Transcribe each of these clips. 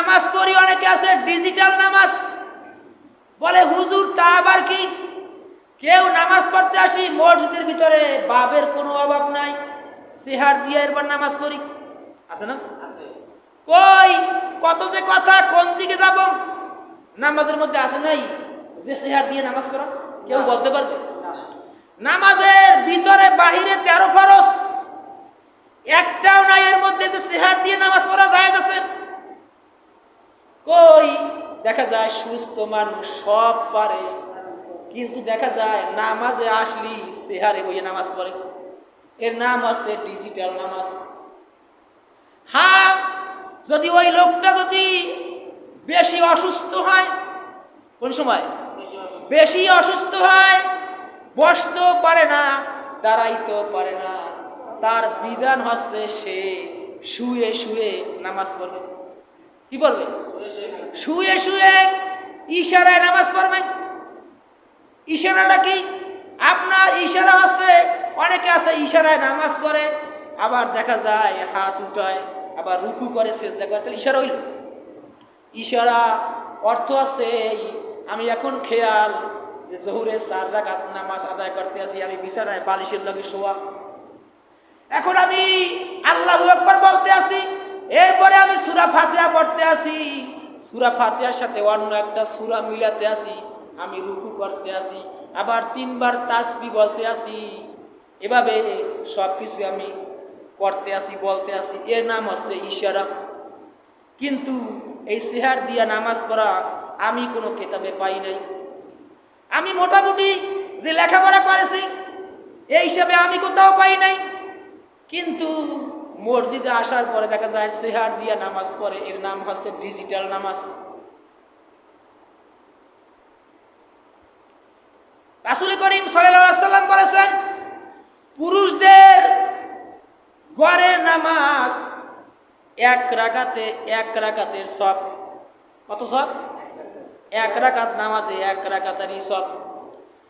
নামাজ পড়ি অনেকে আছে ডিজিটাল নামাজ। বলে হুজুর তা আবার কি? কেউ নামাজ পড়তে আসি মসজিদের ভিতরে বাবের কোনো অভাব নাই সেহার দিয়ে এরপর নামাজ পড়ি। আছে না? আছে। কই? কত যে কথা কোন দিকে যাব? নামাজের মধ্যে আছে নাই যে সেহার দিয়ে নামাজ পড়া? কেউ বলতে পারবে? নামাজের ভিতরে বাহিরে তেরো ফরস একটাও নাই এর মধ্যে যে সেহার দিয়ে নামাজ পড়া যায় আছে। কই? দেখা যায় সুস্থ মানুষ সব পারে, কিন্তু দেখা যায় নামাজে আসলি সেহারে বইয়ে নামাজ পড়ে। এর নাম আছে ডিজিটাল নামাজ। হ্যাঁ যদি ওই লোকটা যদি বেশি অসুস্থ হয়, কোন সময়? বেশি অসুস্থ। হয়, বসতেও পারে না, দাঁড়াইতেও পারে না। তার বিধান হচ্ছে সে শুয়ে শুয়ে নামাজ পড়বে। কি বলবে? শুয়ে শুয়ে ইশারায় নামাজ পড়বেন। ইশারাটা কি? আপনার ইশারা আছে, অনেকে আছে ইশারায় নামাজ পড়ে, আবার দেখা যায় হাত উঠায়, আবার রুকু করে সেজদা করে। তাহলে ইশারা হইল। ইশারা অর্থ আছে আমি এখন খেয়াল যে জহুরে চার রাকাত নামাজ আদায় করতে আছি, আমি বিছানায় বালিশের লগে শোয়া। এখন আমি আল্লাহ একবার বলতে আসি এরপরে আমি সুরা ফাতিহা পড়তে আসি। সুরা ফাতিহার সাথে অন্য একটা সুরা মিলাতে আসি। আমি রুকু করতে আসি। আবার তিনবার তাসবি বলতে আসি। এভাবে সব কিছু আমি করতে আসি, বলতে আসি। এর নাম হচ্ছে ইশারা। কিন্তু এই সেহার দিয়া নামাজ পড়া আমি কোনো কেতাবে পাই নাই। আমি মোটামুটি যে লেখাপড়া করেছি, এই হিসাবে আমি কোথাও পাই নাই। কিন্তু মসজিদে আসার পরে দেখা যায় সেহার দিয়া নামাজ পড়ে। এর নাম হচ্ছে ডিজিটাল নামাজ। রাসুল করিম সাল্লাম বলেছেন, পুরুষদের গড়ের নামাজ এক রাকাতে এক রাকাতের সব। কত সব? এক রাকাত নামাজে এক রাকাতারই সব।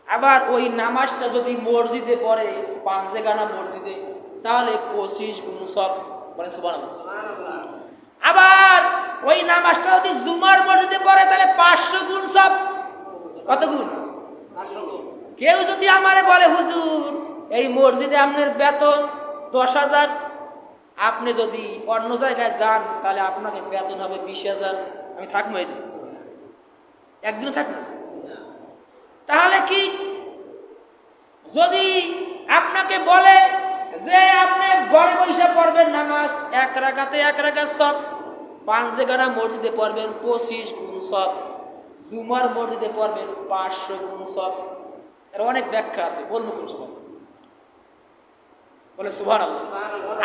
আবার ওই নামাজটা যদি মসজিদে পড়ে, পাঁচ গানা মসজিদে তাহলে পঁচিশ গুণ সব সুবহানাল্লাহ। সুবহানাল্লাহ। আবার ওই নামাজটা যদি জুমার মসজিদে পড়ে তাহলে পাঁচশো গুণ সব। কত গুণ? কেউ যদি আমারে বলে হুজুর এই মসজিদে আপনার বেতন দশ হাজার। আপনি যদি অন্য জায়গায় যান তাহলে আপনাকে বেতন হবে বিশ হাজার। আমি থাকব এই একদিনও থাকব তাহলে কি? যদি আপনাকে বলে যে আপনি ঘরে বসে পড়বেন নামাজ এক রাখাতে এক রাখাত সব। পাঁচ জায়গাটা মসজিদে পড়বেন পঁচিশ গুণ সব। জুমার মসজিদে পড়বেন পাঁচশো গুণ সব। এর অনেক ব্যাখ্যা আছে বলব কোন সময়? বলে সুভান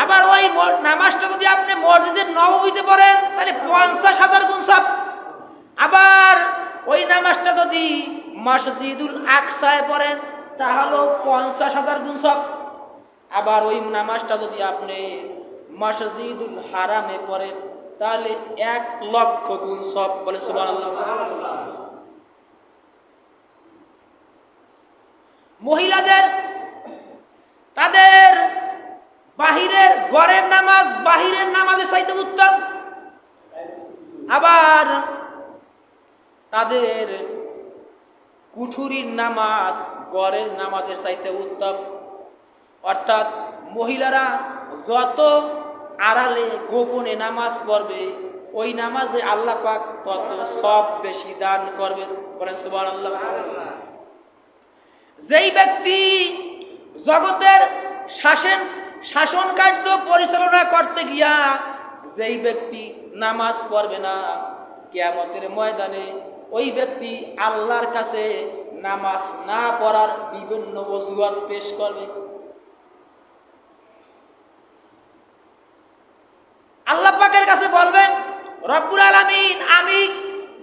আবার ওই নামাজটা যদি আপনি মসজিদের নবমীতে পড়েন তাহলে পঞ্চাশ হাজার গুণ সব। আবার ওই নামাজটা যদি মসজিদুল আকসায় পড়েন তাহলেও পঞ্চাশ হাজার গুণ সব। আবার ওই নামাজটা যদি আপনি মসজিদুল হারামে পড়েন তাহলে এক লক্ষ গুণ সব বলে। মহিলাদের, তাদের বাহিরের গড়ের নামাজ, বাহিরের নামাজের চাইতে উত্তম আবার তাদের কুঠুরির নামাজ গড়ের নামাজের চাইতে উত্তম অর্থাৎ মহিলারা যত আড়ালে গোপনে নামাজ পড়বে। ওই নামাজে আল্লাহ পাক তত সব বেশি দান করবেন। সুবহানাল্লাহ। যেই ব্যক্তি জগতের শাসন শাসন কার্য পরিচালনা করতে গিয়া যেই ব্যক্তি নামাজ পড়বে না, কেয়ামতের ময়দানে ওই ব্যক্তি আল্লাহর কাছে নামাজ না পড়ার বিভিন্ন অজুহাত পেশ করবে। আল্লাহ পাকের কাছে বলবেন রব্বুল আলামিন আমি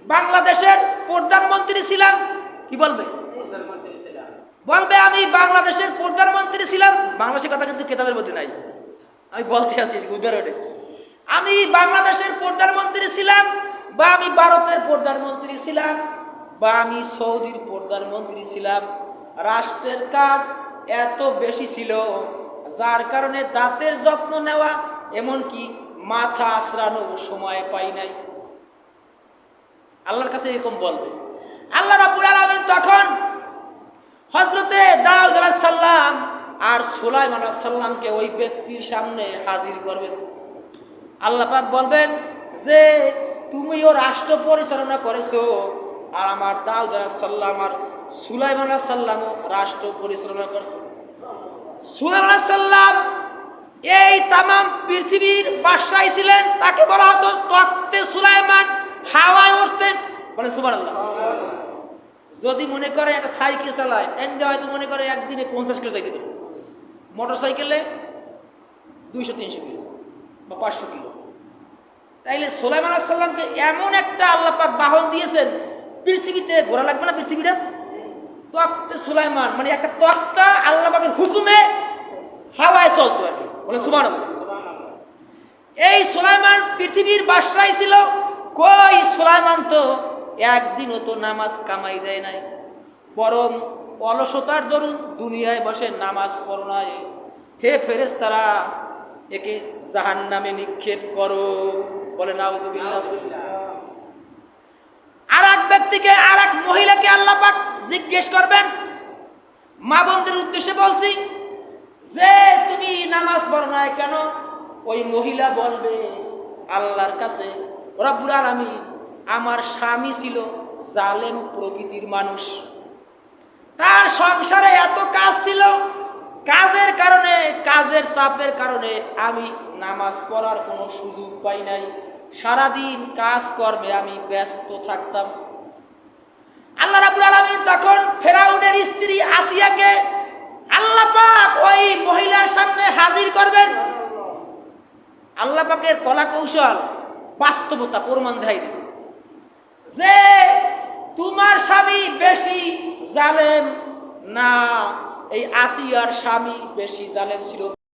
বাংলাদেশের প্রধানমন্ত্রী ছিলাম। কি বলবে? বলবে আমি বাংলাদেশের প্রধানমন্ত্রী ছিলাম। বাংলাদেশের কথা কিন্তু কেতাবের মধ্যে নাই। আমি বলতে আছি উদাহরণে। আমি বাংলাদেশের প্রধানমন্ত্রী ছিলাম বা আমি ভারতের প্রধানমন্ত্রী ছিলাম বা আমি সৌদির প্রধানমন্ত্রী ছিলাম। রাষ্ট্রের কাজ এত বেশি ছিল যার কারণে দাঁতের যত্ন নেওয়া এমনকি মাথা আশ্রানো সময় পাই নাই। আল্লাহর কাছে এরকম বলবে। আল্লাহ রাব্বুল আলামিন তখন হজরতে দাউদ সালাম আর সুলাইমান সালামকে ওই ব্যক্তির সামনে হাজির করবেন। আল্লাহ পাক বলবেন যে, তুমিও রাষ্ট্র পরিচালনা করেছ আর আমার দাউদ সালাম আর সুলাইমান সালামও রাষ্ট্র পরিচালনা করছে। সুলাইমান সালাম এই তামাম পৃথিবীর বাদশাহী ছিলেন, তাকে বলা হতো তক্তে সুলাইমান, হাওয়ায় উঠতেন বলে সুবহানাল্লাহ। যদি মনে করে একটা সাইকেল চালায় এনজয় হয়তো মনে করে একদিনে পঞ্চাশ কিলো যাইতে পারে মোটর সাইকেলে দুইশো, তিনশো কিলো বা পাঁচশো কিলো। তাইলে সোলাইমান সাল্লামকে এমন একটা আল্লাহ পাক বাহন দিয়েছেন, পৃথিবীতে ঘোরা লাগবে না পৃথিবীটা? তক্তে সুলাইমান মানে একটা তক্তা আল্লাহ পাকের হুকুমে হাওয়ায় চলতো আর কি। বলে এই সুলাইমান পৃথিবীর বাসায় ছিল। কই সুলাইমান তো একদিনও তো নামাজ কামাই দেয় নাই। বরং অলসতার দরুন দুনিয়ায় বসে নামাজ পড়ো নাই। হে ফেরেস্তারা একে জাহান নামে নিক্ষেপ করো বলে আর এক ব্যক্তিকে আর এক মহিলাকে আল্লাহ পাক জিজ্ঞেস করবেন, মা বোনদের উদ্দেশ্যে বলছি যে তুমি নামাজ পড়ো নাই কেন? ওই মহিলা বলবে, আল্লাহর কাছে ওরা রব্বুল আমি আমার স্বামী ছিল জালেম প্রকৃতির মানুষ। তার সংসারে এত কাজ ছিল। কাজের কারণে, কাজের চাপের কারণে আমি নামাজ পড়ার কোনো সুযোগ পাই নাই। সারাদিন কাজ কর্মে আমি ব্যস্ত থাকতাম। আল্লাহ রাবুল আলমিন তখন ফেরাউনের স্ত্রী আসিয়াকে আল্লাহ ওই মহিলার সামনে হাজির করবেন। কলা কৌশল বাস্তবতা প্রমাণ দেখাই দেবে। যে তোমার স্বামী বেশি জালেম না, এই আসিয়ার স্বামী বেশি জালেম ছিল